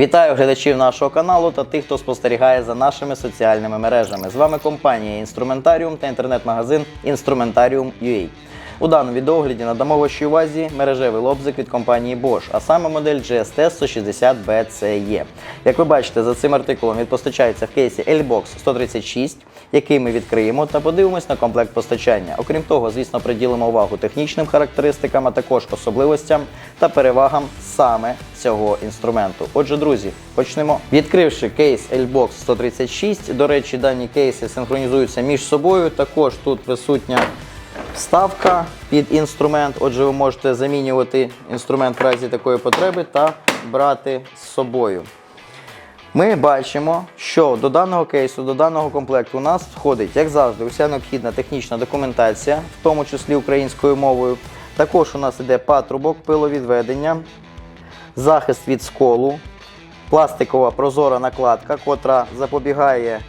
Вітаю глядачів нашого каналу та тих, хто спостерігає за нашими соціальними мережами. З вами компанія Інструментаріум та інтернет-магазин Instrumentarium.ua. У даному відеогляді надамо вашій увазі мережевий лобзик від компанії Bosch, а саме модель GST 160 BCE. Як ви бачите, за цим артикулом він постачається в кейсі L-Box 136, який ми відкриємо та подивимось на комплект постачання. Окрім того, звісно, приділимо увагу технічним характеристикам, а також особливостям та перевагам саме цього інструменту. Отже, друзі, почнемо. Відкривши кейс L-Box 136, до речі, дані кейси синхронізуються між собою. Також тут присутня вставка під інструмент. Отже, ви можете замінювати інструмент в разі такої потреби та брати з собою. Ми бачимо, що до даного кейсу, до даного комплекту у нас входить, як завжди, уся необхідна технічна документація, в тому числі українською мовою. Також у нас іде патрубок пиловідведення, захист від сколу, пластикова прозора накладка, котра запобігає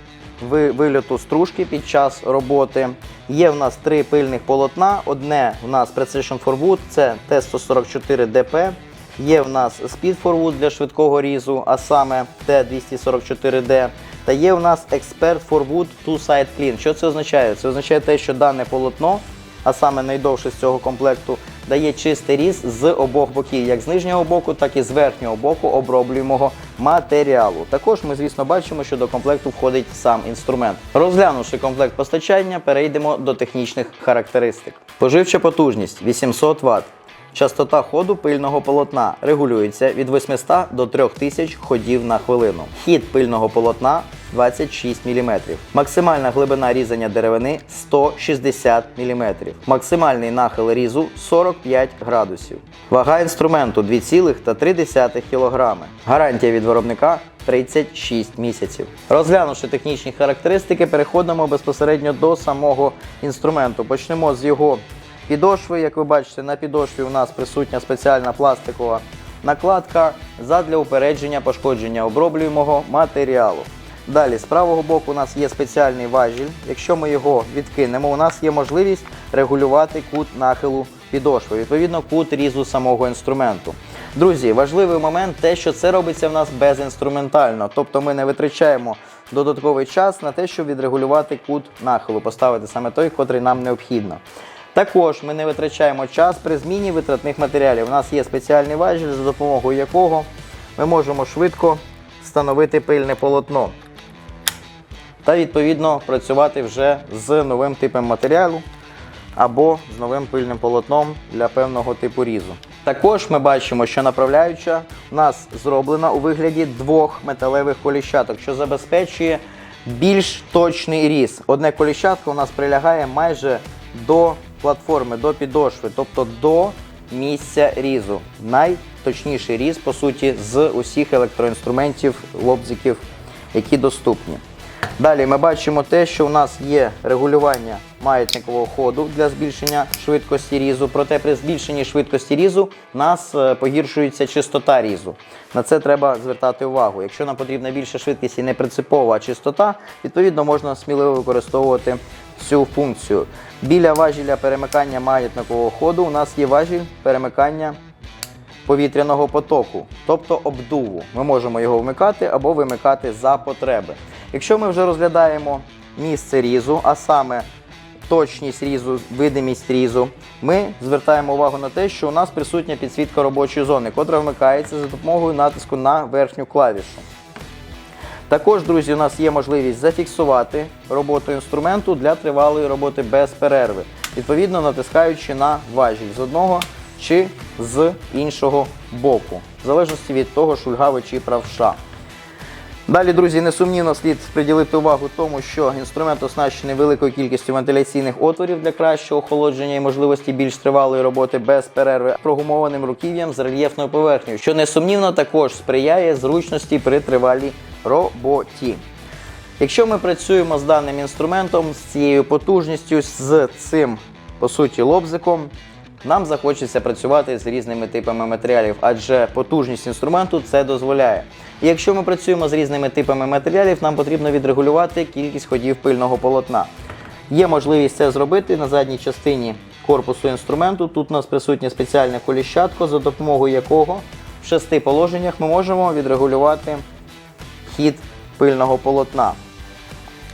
вильоту стружки під час роботи. Є в нас три пильних полотна. Одне в нас Precision for Wood, це T144DP. Є в нас Speed for Wood для швидкого різу, а саме T244D. Та є в нас Expert for Wood Two Side Clean. Що це означає? Це означає те, що дане полотно, а саме найдовше з цього комплекту, дає чистий різ з обох боків, як з нижнього боку, так і з верхнього боку оброблюємого матеріалу. Також ми, звісно, бачимо, що до комплекту входить сам інструмент. Розглянувши комплект постачання, перейдемо до технічних характеристик. Поживча потужність 800 Вт. Частота ходу пильного полотна регулюється від 800 до 3000 ходів на хвилину. Хід пильного полотна 26 мм. Максимальна глибина різання деревини 160 мм. Максимальний нахил різу 45 градусів. Вага інструменту 2,3 кг. Гарантія від виробника 36 місяців. Розглянувши технічні характеристики, переходимо безпосередньо до самого інструменту. Почнемо з його підошви. Як ви бачите, на підошві у нас присутня спеціальна пластикова накладка задля упередження пошкодження оброблюємого матеріалу. Далі, з правого боку, у нас є спеціальний важіль. Якщо ми його відкинемо, у нас є можливість регулювати кут нахилу підошви, відповідно, кут різу самого інструменту. Друзі, важливий момент те, що це робиться в нас безінструментально, тобто ми не витрачаємо додатковий час на те, щоб відрегулювати кут нахилу, поставити саме той, котрий нам необхідно. Також ми не витрачаємо час при зміні витратних матеріалів. У нас є спеціальний важіль, за допомогою якого ми можемо швидко встановити пильне полотно та відповідно працювати вже з новим типом матеріалу або з новим пильним полотном для певного типу різу. Також ми бачимо, що направляюча у нас зроблена у вигляді двох металевих коліщаток, що забезпечує більш точний різ. Одне коліщатко у нас прилягає майже до платформи, до підошви, тобто до місця різу. Найточніший різ, по суті, з усіх електроінструментів, лобзиків, які доступні. Далі ми бачимо те, що у нас є регулювання маятникового ходу для збільшення швидкості різу. Проте при збільшенні швидкості різу у нас е, погіршується чистота різу. На це треба звертати увагу. Якщо нам потрібна більша швидкість і не принципова, чистота, відповідно можна сміливо використовувати цю функцію. Біля важіля перемикання маятникового ходу у нас є важіль перемикання повітряного потоку, тобто обдуву. Ми можемо його вмикати або вимикати за потреби. Якщо ми вже розглядаємо місце різу, а саме точність різу, видимість різу, ми звертаємо увагу на те, що у нас присутня підсвітка робочої зони, котра вмикається за допомогою натиску на верхню клавішу. Також, друзі, у нас є можливість зафіксувати роботу інструменту для тривалої роботи без перерви, відповідно натискаючи на важіль з одного чи з іншого боку, в залежності від того, шульгави чи правша. Далі, друзі, несумнівно слід приділити увагу тому, що інструмент оснащений великою кількістю вентиляційних отворів для кращого охолодження і можливості більш тривалої роботи без перерви, прогумованим руків'ям з рельєфною поверхнею, що несумнівно також сприяє зручності при тривалій роботі. Якщо ми працюємо з даним інструментом, з цією потужністю, з цим, по суті, лобзиком, нам захочеться працювати з різними типами матеріалів, адже потужність інструменту це дозволяє. І якщо ми працюємо з різними типами матеріалів, нам потрібно відрегулювати кількість ходів пильного полотна. Є можливість це зробити на задній частині корпусу інструменту. Тут у нас присутнє спеціальне коліщатко, за допомогою якого в шести положеннях ми можемо відрегулювати хід пильного полотна.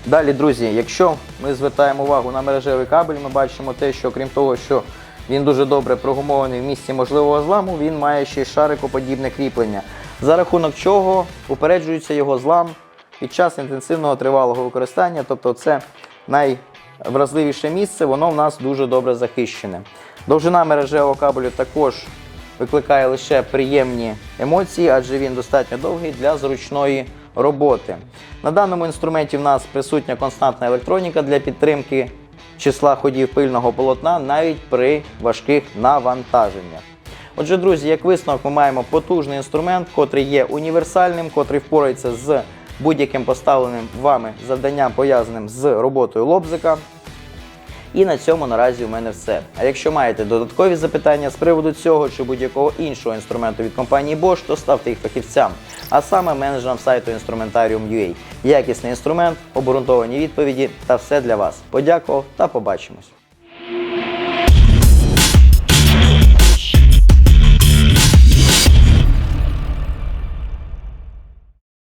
Далі, друзі, якщо ми звертаємо увагу на мережевий кабель, ми бачимо те, що крім того, що він дуже добре прогумований в місці можливого зламу, він має ще й шарикоподібне кріплення, за рахунок чого упереджується його злам під час інтенсивного тривалого використання, тобто це найвразливіше місце, воно в нас дуже добре захищене. Довжина мережевого кабелю також викликає лише приємні емоції, адже він достатньо довгий для зручної роботи. На даному інструменті в нас присутня константна електроніка для підтримки числа ходів пильного полотна навіть при важких навантаженнях. Отже, друзі, як висновок, ми маємо потужний інструмент, котрий є універсальним, котрий впорається з будь-яким поставленим вами завданням, пов'язаним з роботою лобзика. І на цьому наразі у мене все. А якщо маєте додаткові запитання з приводу цього чи будь-якого іншого інструменту від компанії Bosch, то ставте їх фахівцям, а саме менеджерам сайту Instrumentarium.ua. Якісний інструмент, обґрунтовані відповіді та все для вас. Подякував та побачимось.